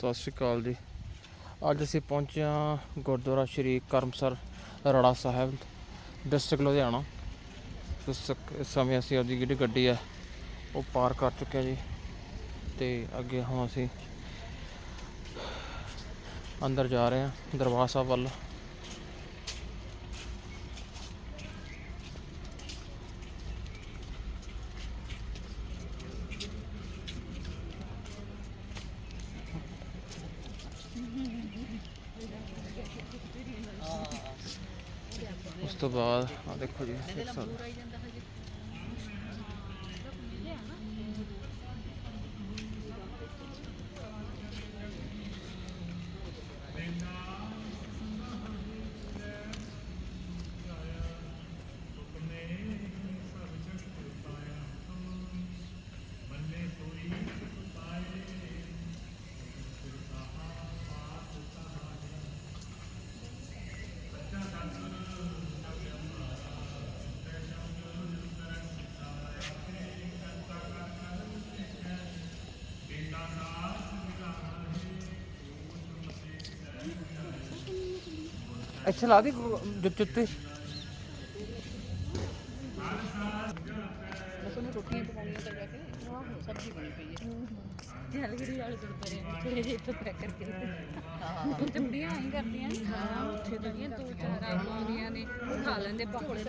ਸਤਿ ਸ਼੍ਰੀ ਅਕਾਲ ਜੀ। ਅੱਜ ਅਸੀਂ ਪਹੁੰਚੇ ਹਾਂ ਗੁਰਦੁਆਰਾ ਸ਼੍ਰੀ ਕਰਮਸਰ ਰੜਾ ਸਾਹਿਬ ਡਿਸਟ੍ਰਿਕਟ ਲੁਧਿਆਣਾ। ਇਸ ਸਮੇਂ ਅਸੀਂ ਆਪਦੀ ਜਿਹੜੀ ਗੱਡੀ ਹੈ, ਉਹ ਪਾਰ ਕਰ ਚੁੱਕੇ ਹਾਂ ਜੀ। ਤੇ ਅੱਗੇ ਹੁਣ ਅਸੀਂ ਅੰਦਰ ਜਾ ਰਹੇ ਹਾਂ ਦਰਬਾਰ ਸਾਹਿਬ ਵੱਲ। ਤੋਂ ਬਾਅਦ ਆ ਦੇਖੋ ਜੀ ਇੱਥੇ ਲਾ ਦੀ ਜੁੱਤ ਉਹਨੂੰ ਰੋਟੀਆਂ ਪਕਾਉਣੀਆਂ ਤਾਂ ਜਾ ਕੇ ਸਬਜ਼ੀ ਬਣੀ ਪਈ ਹੈ। ਜਲਗੜੀ ਵਾਲੇ ਦੁਰਬਰੇ ਥੋੜੇ ਜਿਹੇ ਇੱਥੋਂ ਪੈਕ ਕਰਕੇ ਹਾਂ। ਤੇ ਬੁੜੀਆਂ ਆਈ ਕਰਦੀਆਂ ਨੇ। ਹਾਂ। ਉੱਥੇ ਤਾਂ ਦੋ ਚਾਰ ਆਉਂਦੀਆਂ ਨੇ। ਖਾ ਲੈਂਦੇ ਪਕੌੜੇ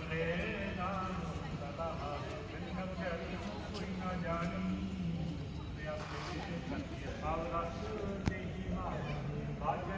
ਸਾਰਿਆਂ ਦੇ ਪੈਕ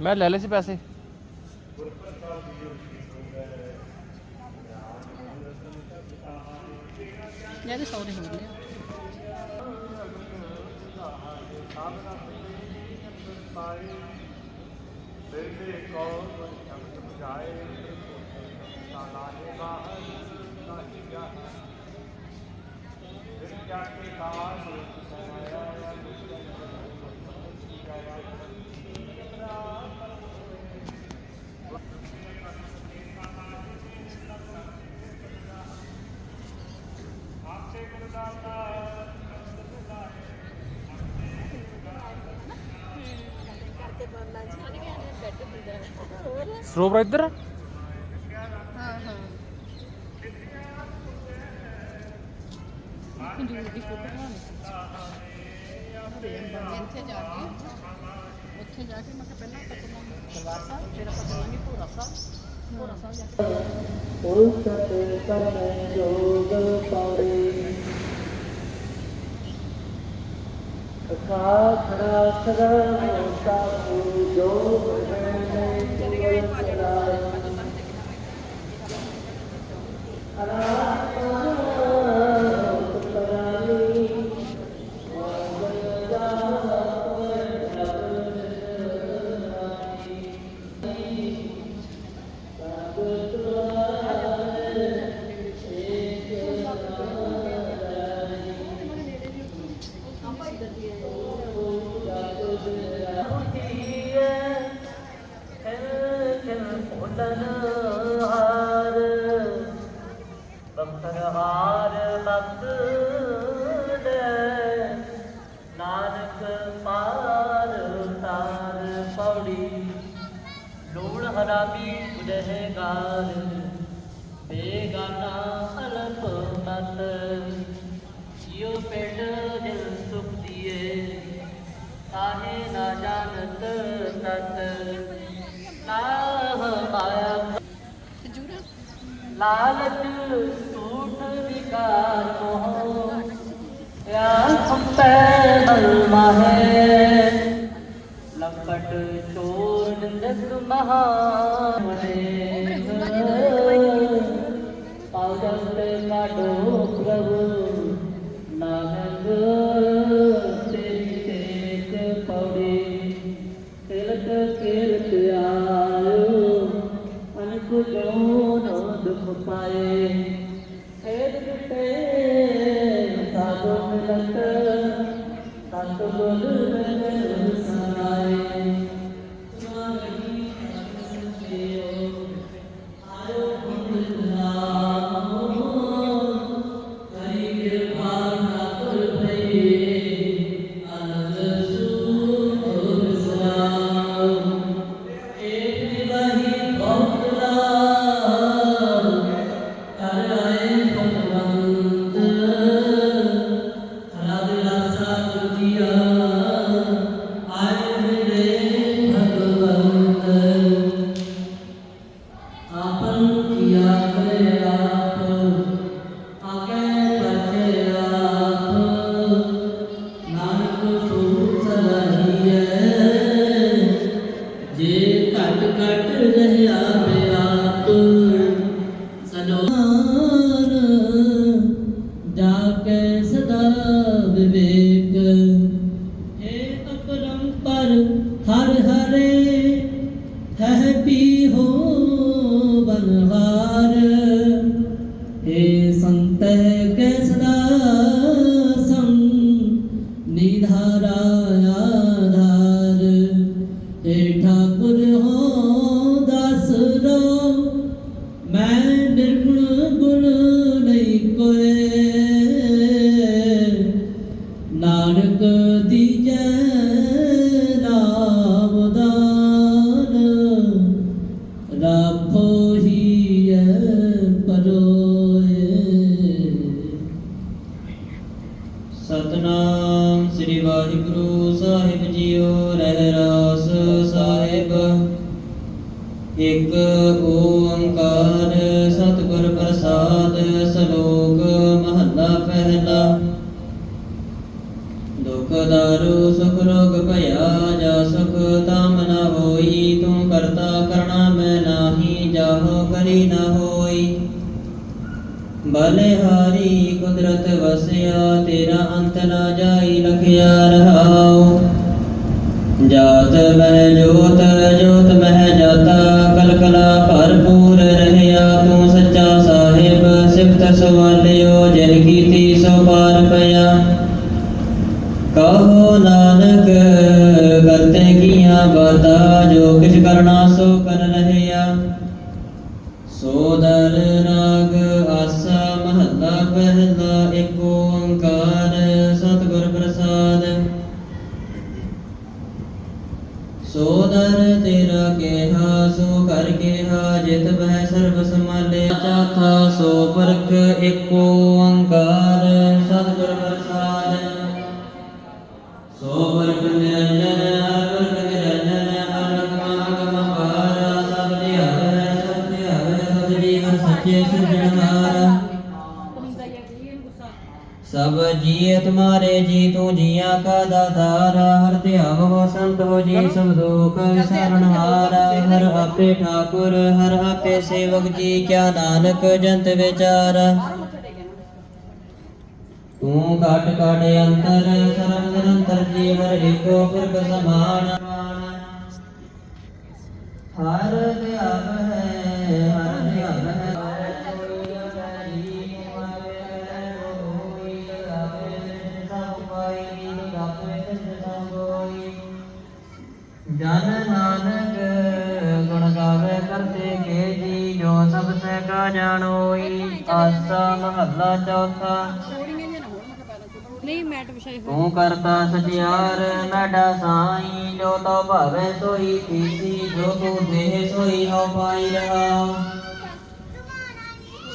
ਮੈਂ ਲੈ ਲਏ ਸੀ ਪੈਸੇ ਲੈ ਦੇ ਸੌਦੇ ਹੋ ਗਏ ਸਰੋਵਰ ਇੱਧਰ ਆ? ਹਾਂ ਹਾਂ ਖੰਜੂਰ ਦੀ ਫੋਟੋ ਬਣਾਉਣੀ ਸੀ ਇੱਥੇ ਜਾ ਕੇ ਉੱਥੇ ਜਾ ਕੇ ਮੈਂ ਕਿਹਾ ਪਹਿਲਾਂ ਆਪਾਂ ਚੱਲਾਂਗੇ ਦਰਬਾਰ ਸਾਹਿਬ ਫਿਰ ਆਪਾਂ ਚੱਲਾਂਗੇ ਭੋਰਾ ਸਾਹਿਬ ਭੋਰਾ ਸਾਹਿਬ ਜਾ ਕੇ ਉਸਤ ਕਰਨ ਜੋਗ ਪਾਵੇ ਖਾਖੜਾ ਸਦਾ ਮੋਤਾ ਜੋ ਬਣੇ ਹਾਰ ਬਖਤ ਦੇ ਨਾਨਕ ਪਾਰ ਤਾਰ ਪੌੜੀ। ਲੋੜ ਹਰਾਮੀ ਗੁਨਹਗਾਰ, ਬੇਗਾਨਾ ਅਲਪ ਮਤ ਜਿਉ ਪਿੰਡ ਦਿਲ ਤਾਹੇ ਨਾ ਜਾਣਤ ਤਤ। ਲਾਲਚ ਝੂਠ ਵਿਕਾਰ ਮੋਹ ਯਾ ਸੰਪੈ ਮਲ ਮਾਹੇ। ਲਪਟ ਚੋਰ ਨਿੰਦਕ ਮਹਾਮਨੇ ਪਾਗਲ ਕਾਢੋ ਪ੍ਰਭੂ। दुख पाए खेद मिटे साधो में लग तक बोल में सनाए ਹਰ ਹਰੇ ਹੈ ਪੀ ਹੋ ਗੁਣ ਨਹੀਂ ਕੋਏ ਨਾਨਕ ਦੀਜੈ ਨਾਮ ਦਾਨ ਰਾਖੋ ਹੀ ਪਰੋਏ। ਸਤਨਾਮ ਸ੍ਰੀ ਵਾਹਿਗੁਰੂ ਸਾਹਿਬ ਜੀਓ। ਬਲਿਹਾਰੀ ਕੁਦਰਤ ਵਸਿਆ, ਤੇਰਾ ਅੰਤ ਨਾ ਜਾਈ ਲਖਿਆ ਰਹਾਉ। ਜਾਤ ਮਹਿ ਜੋਤ ਜੋਤ ਮਹਿ ਜਾਤਾ, ਕਲਕਲਾ ਭਰਪੂਰ ਰਹਿਆ। ਤੂੰ ਸੱਚਾ ਸਾਹਿਬ, ਸਿਫਤ ਸਵਾਲਿਓ, ਜਿਨ ਕੀਤੀ ਸੋ ਪਾਰ ਪਿਆ। ਕਹੋ ਨਾਨਕ, ਕਰਤੇ ਕੀਆਂ ਬਾਤਾ ਜੋ ਕਿਛ ਕਰਨਾ ਸੋ ਕਰ ਰਹਿਆ। ਸੋਦਰ ਰਾਗ ਸਰਬ ਸਮਾਲੇ ਚਾਥਾ ਸੋ ਪਰਖ ਏਕੋ ਓੰਕਾਰ ਜੀ ਸਭ ਦੁਖ ਵਿਸਾਰਣਹਾਰਾ ਹਰ ਆਪੇ ਠਾਕੁਰ ਹਰ ਆਪੇ ਸੇਵਕ ਜੀ ਕਿਆ ਨਾਨਕ ਜੰਤ ਵਿਚਾਰ। ਤੂੰ ਘਟ ਘਟ ਅੰਤਰ ਸਰਬ ਨਿਰੰਤਰ ਜੀ ਹਰ ਏਕੋ ਪੁਰਖ ਸਮਾਨ। ਹਰ ਧਿਆਵ ਹੈ ਹਰ ਜਨ ਨਾਨਕ ਗੁਣ ਗਾਵੇ ਕਰਤੇ ਕੇ ਜੀ ਜੋ ਸਭ ਸੇ ਕਾ ਜਾਣੋਈ। ਆਸਾ ਮਹੱਲਾ ਚੌਥਾ। ਨਹੀਂ ਮੈਟ ਵਿਛਾਈ ਹੋਈ ਤੂੰ ਕਰਤਾ ਸਚਿਆਰ ਨਾਡਾ ਸਾਈ। ਜੋ ਤੋ ਭਾਵੇ ਸੋਈ ਕੀਤੀ ਜੋ ਤੂੰ ਦੇਹ ਸੋਈ ਹੋ ਪਾਈ ਰਹਾ।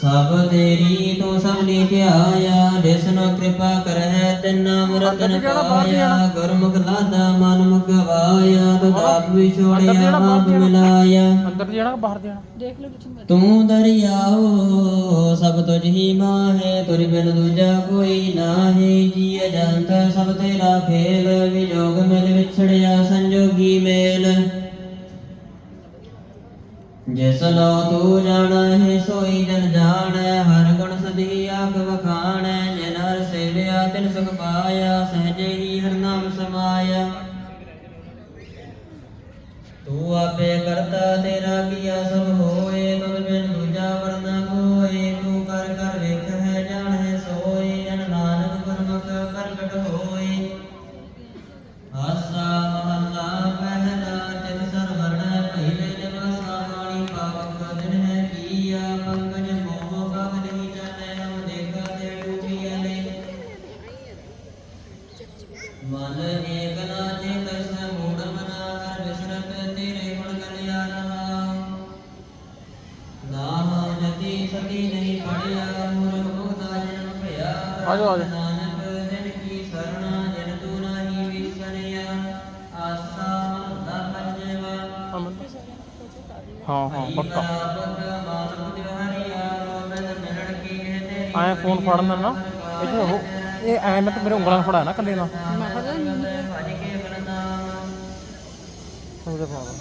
ਸਭ ਤੇਰੀ ਤੂੰ ਸਭਨੀ ਧਿਆਇਆ ਜਿਸਨੋ ਕਿਰਪਾ ਕਰਹਿ ਤਿਨ ਨਾਮ ਰਤਨ ਪਾਇਆ ਗੁਰਮੁਖ ਲਾਦਾ ਮਨ ਮੁਖ ਗਵਾਇਆ ਤੂੰ ਆਪ ਵਿਛੋੜਿਆ ਆਪ ਮਿਲਾਇਆ। ਅੰਦਰ ਬਾਹਰ ਦੇਖ ਲਓ ਤੂੰ ਦਰਿਆਓ ਸਭ ਤੁਝ ਹੀ ਮਾਹੇ ਤੁਰ ਬਿਨ ਦੂਜਾ ਕੋਈ ਨਾਹੀ ਜੀ ਅਜੰਤ ਸਭ ਤੇਰਾ ਖੇਲ ਵਿਜੋਗ ਮਿਲ ਵਿਛੜਿਆ ਸੰਜੋਗੀ ਮੇਲ। ਜਿਸ ਲੋ ਤੂੰ ਜਾਣਾ ਸੋਈ ਜਨ ਜਾਣੈ, ਹਰ ਗੁਣ ਸਦੀ ਆਖ ਵਖਾਣੈ, ਜਿਨ ਹਰ ਸੇਵਿਆ ਤਿਨ ਸੁਖ ਪਾਇਆ, ਸਹਜੇ ਹੀ ਹਰ ਨਾਮ ਸਮਾਇਆ। ਤੂੰ ਆਪੇ ਕਰਤਾ ਤੇਰਾ ਕੀਆ ਸਭ ਹੋਏ, ਤੁਧ ਬਿਨ ਦੂਜਾ ਵਰਨਾ ਕੋਏ ਤੂੰ ਕਰ ਕਰ ਵੇਖ ਹੈ ਜਾਣ ਹੈ ਸੋਏ, ਜਨ ਨਾਨਕ ਗੁਰਮੁਖ ਪ੍ਰਗਟ ਹੋਏ। ਹਾਂ ਹਾਂ ਪੱਕਾ। ਐ ਫੋਨ ਫੜਨ ਨਾ ਇਹ ਉਹ ਇਹ ਐ ਮੈਂ ਤਾਂ ਮੇਰੇ ਉਂਗਲਾਂ ਫੜਾਇਆ ਨਾ ਕੱਲੇ ਨਾਲ। ਮੈਂ ਪਤਾ ਨਹੀਂ। ਉਹਦੇ ਪਾ ਦੋ